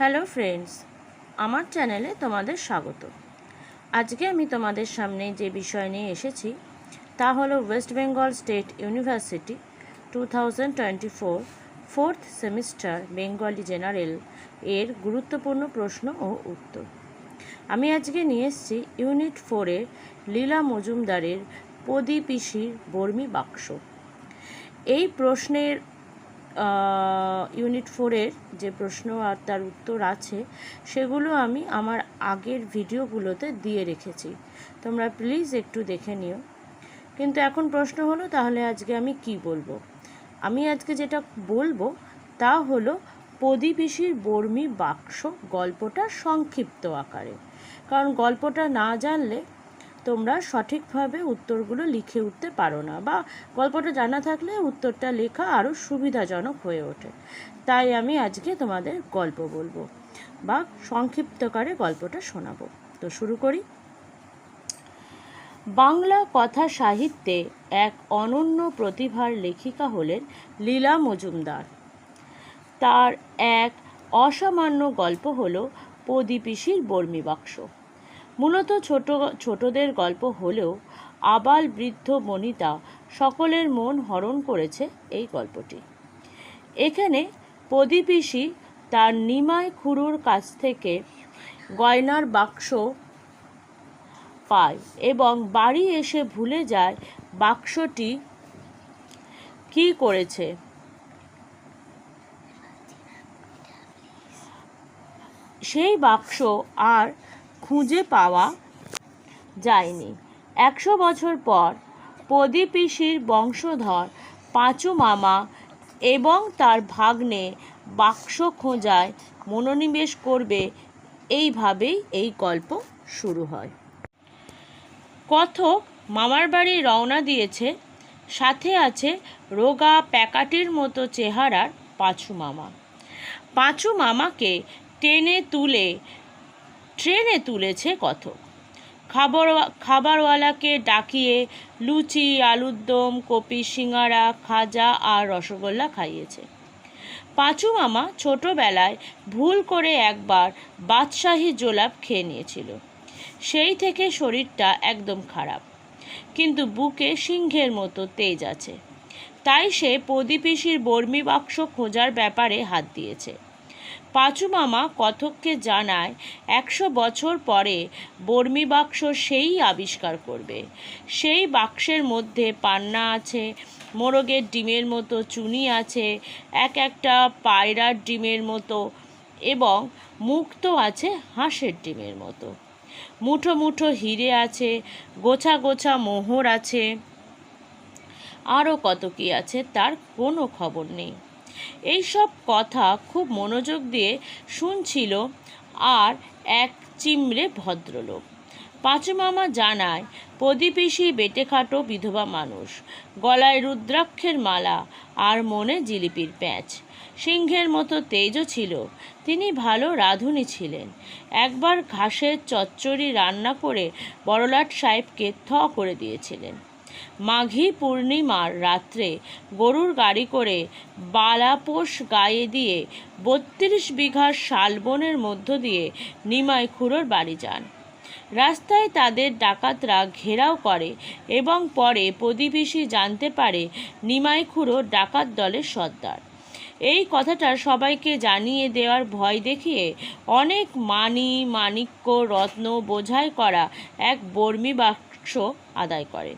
Hello friends, আমার চ্যানেলে তোমাদের স্বাগত। আজকে আমি তোমাদের সামনে যে বিষয় নিয়ে এসেছি, তা হলো West Bengal state university two thousand twenty four fourth semester Bengali general এর গুরুত্বপূর্ণ প্রশ্ন ও উত্তর। আমি আজকে নিয়ে এসেছি ইউনিট ফোরের লীলা মজুমদারের পদি বর্মি বাক্স। এই প্রশ্নের ইউনিট ফোরের যে প্রশ্ন আর তার উত্তর আছে, সেগুলো আমি আমার আগের ভিডিওগুলোতে দিয়ে রেখেছি। তোমরা প্লিজ একটু দেখে নিও। কিন্তু এখন প্রশ্ন হলো, তাহলে আজকে আমি কি বলব? আমি আজকে যেটা বলব, তা হলো পদিপিসির বর্মী বাক্স গল্পটা সংক্ষিপ্ত আকারে। কারণ গল্পটা না জানলে তোমরা সঠিকভাবে উত্তরগুলো লিখে উঠতে পারো না বা গল্পটা জানা থাকলে উত্তরটা লেখা আরও সুবিধাজনক হয়ে ওঠে। তাই আমি আজকে তোমাদের গল্প বলব বা সংক্ষিপ্তকারে গল্পটা শোনাবো। তো শুরু করি। বাংলা কথা সাহিত্যে এক অনন্য প্রতিভার লেখিকা হলেন লীলা মজুমদার। তার এক অসামান্য গল্প হল পদিপিসির বর্মী বাক্স। মূলত ছোট, ছোটদের গল্প হলেও আবাল বৃদ্ধ বনিতা সকলের মন হরণ করেছে এই গল্পটি। এখানে পদিপিসি তার নিমাই খুড়োর কাছ থেকে গয়নার বাক্স পায় এবং বাড়ি এসে ভুলে যায় বাক্সটি কি করেছে। সেই বাক্স আর খুঁজে পাওয়া যায়নি। একশো বছর পর পদিপিসির বংশধর পাঁচু মামা এবং তার ভাগ্নে বাক্স খোঁজায় মনোনিবেশ করবে। এইভাবেই এই গল্প শুরু হয়। কথক মামার বাড়ি রওনা দিয়েছে। সাথে আছে রোগা প্যাকাটির মতো চেহারার পাঁচু মামা। পাঁচু মামাকে টেনে তুলে ট্রেনে তুলেছে কথক। খাবার খাবারওয়ালাকে ডাকিয়ে লুচি আলুর দম কপি, সিঙ্গারা, খাজা আর রসগোল্লা খাইয়েছে। পাঁচু মামা ছোটোবেলায় ভুল করে একবার বাদশাহী জোলাপ খেয়ে নিয়েছিল। সেই থেকে শরীরটা একদম খারাপ। কিন্তু বুকে সিংহের মতো তেজ আছে। তাই সে পদিপিসির বর্মি বাক্স খোঁজার ব্যাপারে হাত দিয়েছে। পাঁচু মামা কথককে জানায়, একশো বছর পরে বর্মি বাক্স সেই আবিষ্কার করবে। সেই বাক্সের মধ্যে পান্না আছে, মোরগের ডিমের মতো চুনি আছে, এক একটা পায়রার ডিমের মতো এবং মুক্ত আছে হাঁসের ডিমের মতো। মুঠো মুঠো হিরে আছে, গোছা গোছা মোহর আছে। আরও কত কী আছে তার কোনো খবর নেই। এইসব কথা খুব মনোযোগ দিয়ে শুনছিল আর এক চিমড়ে ভদ্রলোক। পাঁচু মামা জানায় প্রদীপিসি বেটেখাটো বিধবা মানুষ। গলায় রুদ্রাক্ষের মালা আর মনে জিলিপির প্যাঁচ। সিংহের মতো তেজও ছিল। তিনি ভালো রাঁধুনি ছিলেন। একবার ঘাসের চচ্চড়ি রান্না করে বড়লাট সাহেবকে থ করে দিয়েছিলেন। মাঘী পূর্ণিমার রাত্রে গরুর গাড়ি করে বালাপোষ গায়ে দিয়ে বত্রিশ বিঘা শালবনের মধ্য দিয়ে নিমাই খুড়োর বাড়ি যান। রাস্তায় তাদের ডাকাতরা ঘেরাও করে এবং পরে প্রদীপিসি জানতে পারে নিমাই খুড়ো ডাকাত দলের সর্দার। এই কথাটা সবাইকে জানিয়ে দেওয়ার ভয় দেখিয়ে অনেক মানি, মাণিক্য, রত্ন বোঝাই করা এক বর্মী বাক্স আদায় করে।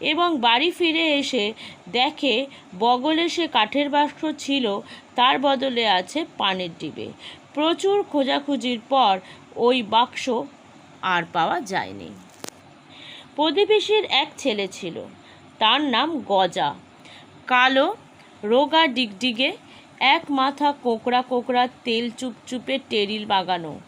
এবং বাড়ি ফিরে এসে দেখে বগলে সে কাঠের বাক্স ছিল, তার বদলে আছে পানের ডিবে। প্রচুর খোঁজাখুঁজির পর ওই বাক্স আর পাওয়া যায়নি। প্রদীপিসির এক ছেলে ছিল, তার নাম গজা। কালো, রোগা ডিগডিগে, এক মাথা কোকড়া কোকড়া, তেল চুপচুপে টেরিল বাগানো।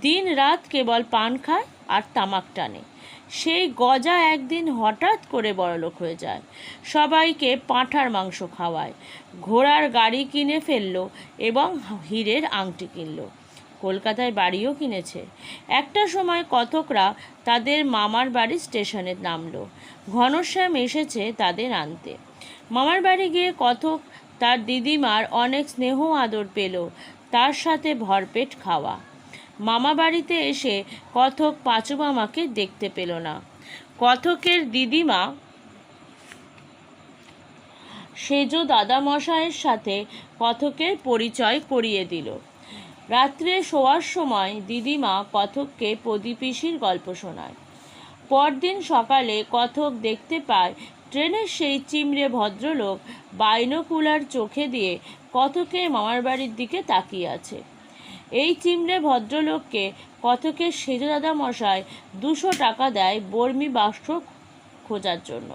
দিন রাত কেবল পান খায় আর তামাক টানে। সেই গজা একদিন হঠাৎ করে বড়লোক হয়ে যায়। সবাইকে পাঁঠার মাংস খাওয়ায়। ঘোড়ার গাড়ি কিনে ফেলল এবং হীরের আংটি কিনল। কলকাতায় বাড়িও কিনেছে। একটা সময় কথকরা তাদের মামার বাড়ি স্টেশনে নামলো। ঘনশ্যাম এসেছে তাদের আনতে। মামার বাড়ি গিয়ে কথক তার দিদিমার অনেক স্নেহ আদর পেল। তার সাথে ভরপেট খাওয়া। মামা বাড়িতে এসে কথক পাঁচু মামাকে দেখতে পেল না। কথকের দিদিমা সেজ দাদামশাইয়ের সাথে কথকের পরিচয় করিয়ে দিল। রাত্রে শোয়ার সময় দিদিমা কথককে প্রদীপিসির গল্প শোনায়। পরদিন সকালে কথক দেখতে পায়, ট্রেনের সেই চিমড়ে ভদ্রলোক বাইনোকুলার চোখে দিয়ে কথকের মামার বাড়ির দিকে তাকিয়ে আছে। এই চিমড়ে ভদ্রলোককে কথকের সেজ দাদামশাই দুশো টাকা দেয় বর্মি বাক্স খোঁজার জন্য।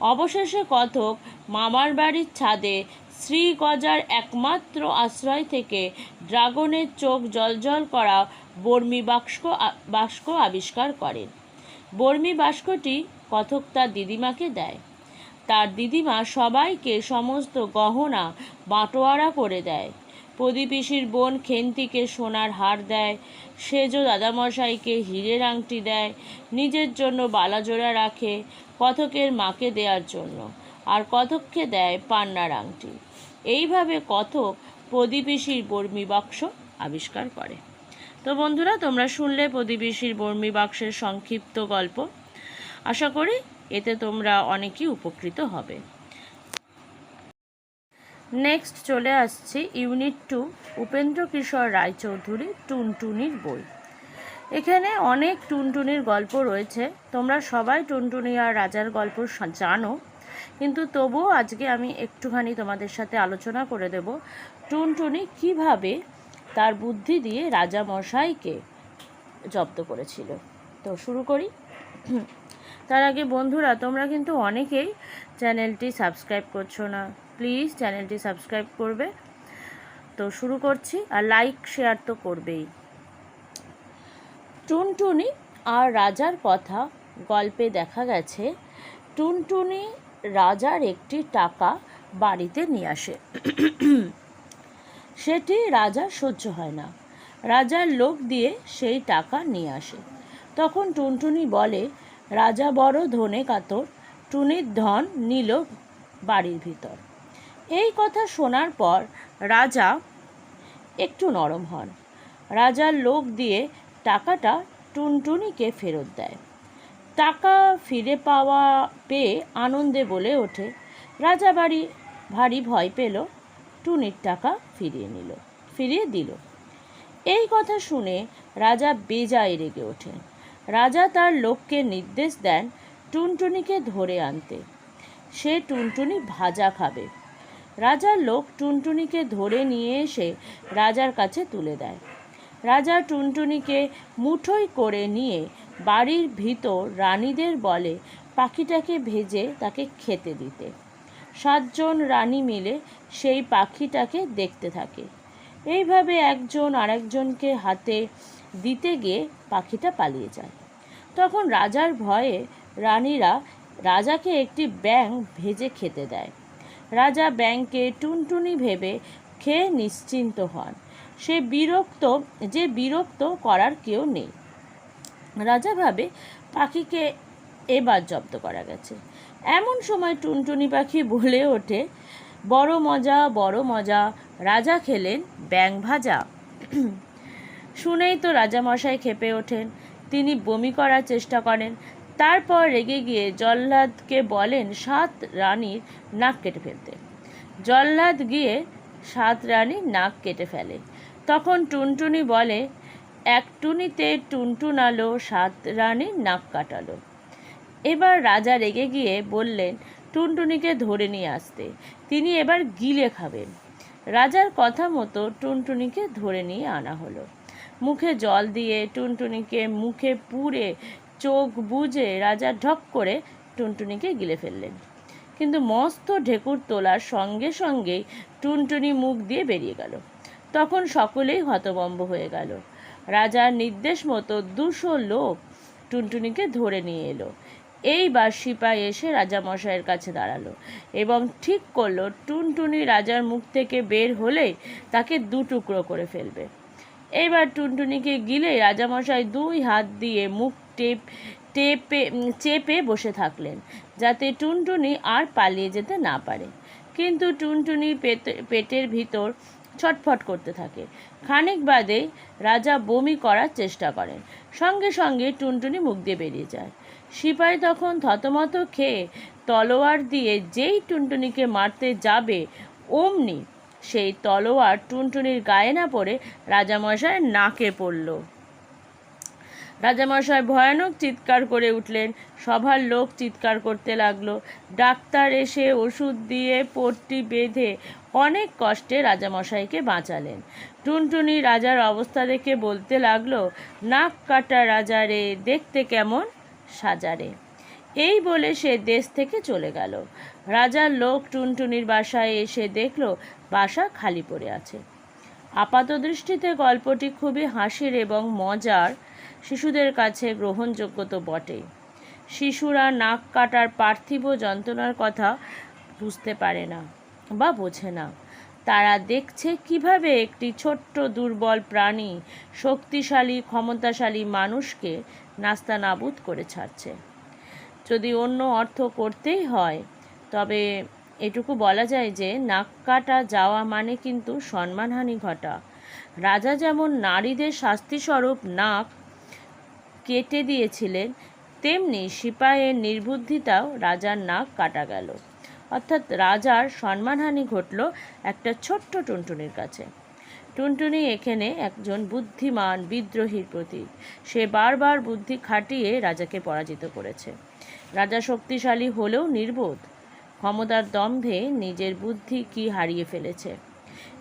অবশেষে কথক মামার বাড়ির ছাদে শ্রী গজার একমাত্র আশ্রয় থেকে ড্রাগনের চোখ জলজল করা বর্মি বাক্স বাস্ক আবিষ্কার করেন। বর্মি বাস্কটি কথক তার দিদিমাকে দেয়। তার দিদিমা সবাইকে সমস্ত গহনা বাটোয়ারা করে দেয়। প্রদীপিসির বোন খেন্তিকে সোনার হার দেয়, সেজো দাদামশাইকে হীরের আংটি দেয়, নিজের জন্য বালাজোড়া রাখে কথকের মাকে দেওয়ার জন্য, আর কথককে দেয় পান্নার আংটি। এইভাবে কথক প্রদীপিসির বর্মি বাক্স আবিষ্কার করে। তো বন্ধুরা, তোমরা শুনলে প্রদীপিসির বর্মি বাক্সের সংক্ষিপ্ত গল্প। আশা করি এতে তোমরা অনেকই উপকৃত হবে। নেক্সট চলে আসছি ইউনিট টু উপেন্দ্র কিশোর রায়চৌধুরী, টুনটুনির বই। এখানে অনেক টুনটুনির গল্প রয়েছে। তোমরা সবাই টুনটুনি আর রাজার গল্প জানো। কিন্তু তবুও আজকে আমি একটুখানি তোমাদের সাথে আলোচনা করে দেব টুনটুনি কীভাবে তার বুদ্ধি দিয়ে রাজা মশাইকে জব্দ করেছিল। তো শুরু করি। তার আগে বন্ধুরা, তোমরা কিন্তু অনেকেই চ্যানেলটি সাবস্ক্রাইব করছ না। প্লিজ চ্যানেলটি সাবস্ক্রাইব করবে। তো শুরু করছি আর লাইক, শেয়ার তো করবেই। টুনটুনি আর রাজার কথা গল্পে দেখা গেছে। টুনটুনি রাজার একটি টাকা বাড়িতে নিয়ে আসে। সেটি রাজার সহ্য হয় না। রাজার লোক দিয়ে সেই টাকা নিয়ে আসে। তখন টুনটুনি বলে, রাজা বড় ধনে কাতর, টুনির ধন নিল বাড়ির ভিতর। এই কথা শোনার পর রাজা একটু নরম হন। রাজার লোক দিয়ে টাকাটা টুনটুনিকে ফেরত দেয়। টাকা ফিরে পাওয়া পেয়ে আনন্দে বলে ওঠে। রাজা বাড়ি, ভারী ভয় পেল। টুনির টাকা ফিরিয়ে নিল, ফিরিয়ে দিল। এই কথা শুনে রাজা বেজায় রেগে ওঠেন। রাজা তার লোককে নির্দেশ দেন টুনটুনিকে ধরে আনতে। সে টুনটুনি ভাজা খাবে। রাজার লোক টুনটুনিকে ধরে নিয়ে এসে রাজার কাছে তুলে দেয়। রাজা টুনটুনিকে মুঠোই করে নিয়ে বাড়ির ভিতর রানীদের বলে পাখিটাকে ভেজে তাকে খেতে দিতে। সাতজন রানী মিলে সেই পাখিটাকে দেখতে থাকে। এইভাবে একজন আরেকজনকে হাতে দিতে গিয়ে পাখিটা পালিয়ে যায়। তখন রাজার ভয়ে রানীরা রাজাকে একটি ব্যাঙ ভেজে খেতে দেয়। রাজা ব্যাংকে টুনটুনি ভেবে খেয়ে নিশ্চিন্ত হন। সে বিরক্ত, যে বিরক্ত করার কেউ নেই। রাজা ভাবে পাখিকে এবার জব্দ করা গেছে। এমন সময় টুনটুনি পাখি বলে ওঠে, বড় মজা বড় মজা, রাজা খেলেন ব্যাং ভাজা। শুনেই তো রাজামশাই খেপে ওঠেন। তিনি বমি করার চেষ্টা করেন। তারপর রেগে গিয়ে জল্লাদকে বলেন, সাত রানীর নাক কেটে ফেলতে। জল্লাদ গিয়ে সাত রানীর নাক কেটে ফেলে। তখন টুনটুনি বলে, এক টুনিতে টুনটুন আলো, সাত রানীর নাক কাটালো। এবার রাজা রেগে গিয়ে বললেন, টুনটুনিকে ধরে নিয়ে আসতে, তিনি এবার গিলে খাবেন। রাজার কথা মতো টুনটুনিকে ধরে নিয়ে আনা হলো। মুখে জল দিয়ে টুনটুনিকে মুখে পুড়ে চোখ বুজে রাজা ঢক করে টুনটুনিকে গিলে ফেললেন। কিন্তু মস্ত ঢেকুর তোলার সঙ্গে সঙ্গেই টুনটুনি মুখ দিয়ে বেরিয়ে গেল। তখন সকলেই হতবম্ব হয়ে গেল। রাজার নির্দেশ মতো দুশো লোক টুনটুনিকে ধরে নিয়ে এলো। এইবার সিপাই এসে রাজামশাইয়ের কাছে দাঁড়াল এবং ঠিক করল, টুনটুনি রাজার মুখ থেকে বের হলেই তাকে দু টুকরো করে ফেলবে। এইবার টুনটুনিকে গিলে রাজামশাই দুই হাত দিয়ে মুখ টেপ, টেপে চেপে বসে থাকলেন, যাতে টুনটুনি আর পালিয়ে যেতে না পারে। কিন্তু টুনটুনি পেট- পেটের ভিতর ছটফট করতে থাকে। খানিক বাদে রাজা বমি করার চেষ্টা করেন। সঙ্গে সঙ্গে টুনটুনি মুখ দিয়ে বেরিয়ে যায়। সিপাহি তখন থতমত খেয়ে তলোয়ার দিয়ে যেই টুনটুনিকে মারতে যাবে, অমনি সেই তলোয়ার টুনটুনির গায়ে না পড়ে রাজামশাই নাকে পড়ল। রাজামশাই ভয়ানক চিৎকার করে উঠলেন। সভার লোক চিৎকার করতে লাগল। ডাক্তার এসে ওষুধ দিয়ে পট্টি বেঁধে অনেক কষ্টে রাজামশাইকে বাঁচালেন। টুনটুনি রাজার অবস্থা দেখে বলতে লাগল, নাক কাটা রাজারে দেখতে কেমন? সাজারে এই বলে সে দেশ থেকে চলে গেল। রাজার লোক টুনটুনির বাসায় এসে দেখল, বাসা খালি পড়ে আছে। আপাত দৃষ্টিতে গল্পটি খুবই হাসির এবং মজার। শিশুদের কাছে গ্রহণযোগ্য তো বটেই। শিশুরা নাক কাটার পার্থিব যন্ত্রণার কথা বুঝতে পারে না বা বোঝে না। তারা দেখছে কীভাবে একটি ছোট্ট দুর্বল প্রাণী শক্তিশালী, ক্ষমতাশালী মানুষকে নাস্তানাবুদ করে ছাড়ছে। যদি অন্য অর্থ করতেই হয়, তবে এটুকু বলা যায় যে নাক কাটা যাওয়া মানে কিন্তু সম্মানহানি ঘটা। রাজা যেমন নারীদের শাস্তিস্বরূপ নাক কেটে দিয়েছিলেন, তেমনি সিপাহের নির্বুদ্ধিতাও রাজার নাক কাটা গেল। অর্থাৎ রাজার সম্মানহানি ঘটল একটা ছোট্ট টুনটুনির কাছে। টুনটুনি এখানে একজন বুদ্ধিমান বিদ্রোহীর প্রতীক। সে বারবার বুদ্ধি খাটিয়ে রাজাকে পরাজিত করেছে। রাজা শক্তিশালী হলেও নির্বোধ। ক্ষমতার দম্ভে নিজের বুদ্ধি কি হারিয়ে ফেলেছে?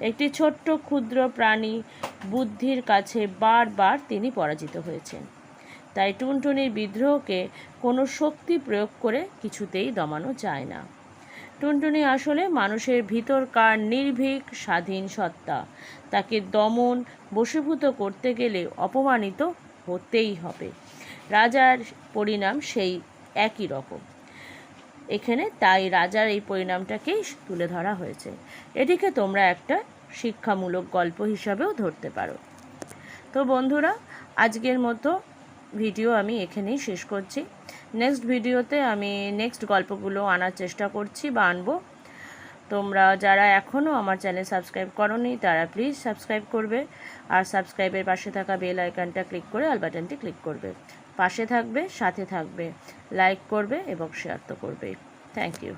একটি ছোট্ট ক্ষুদ্র প্রাণী বুদ্ধির কাছে বারবার তিনি পরাজিত হয়েছেন। তাই টুনটুনির বিদ্রোহকে কোনো শক্তি প্রয়োগ করে কিছুতেই দমানো যায় না। টুনটুনি আসলে মানুষের ভিতরকার নির্ভীক, স্বাধীন সত্তা। তাকে দমন, বশীভূত করতে গেলে অপমানিত হতেই হবে। রাজার পরিণাম সেই একই রকম। এখানে তাই রাজার এই পরিণামটাকেই তুলে ধরা হয়েছে। এটিকে তোমরা একটা শিক্ষামূলক গল্প হিসাবেও ধরতে পারো। তো বন্ধুরা, আজকের মতো ভিডিও আমি এখানেই শেষ করছি। নেক্সট ভিডিওতে আমি নেক্সট গল্পগুলো আনার চেষ্টা করছি বা আনব। তোমরা যারা এখনও আমার চ্যানেল সাবস্ক্রাইব করনি, তারা প্লিজ সাবস্ক্রাইব করবে। আর সাবস্ক্রাইবের পাশে থাকা বেল আইকনটা ক্লিক করে আল বাটনটি ক্লিক করবে। পাশে থাকবে, সাথে থাকবে। লাইক করবে এবং শেয়ার তো করবে থ্যাংক ইউ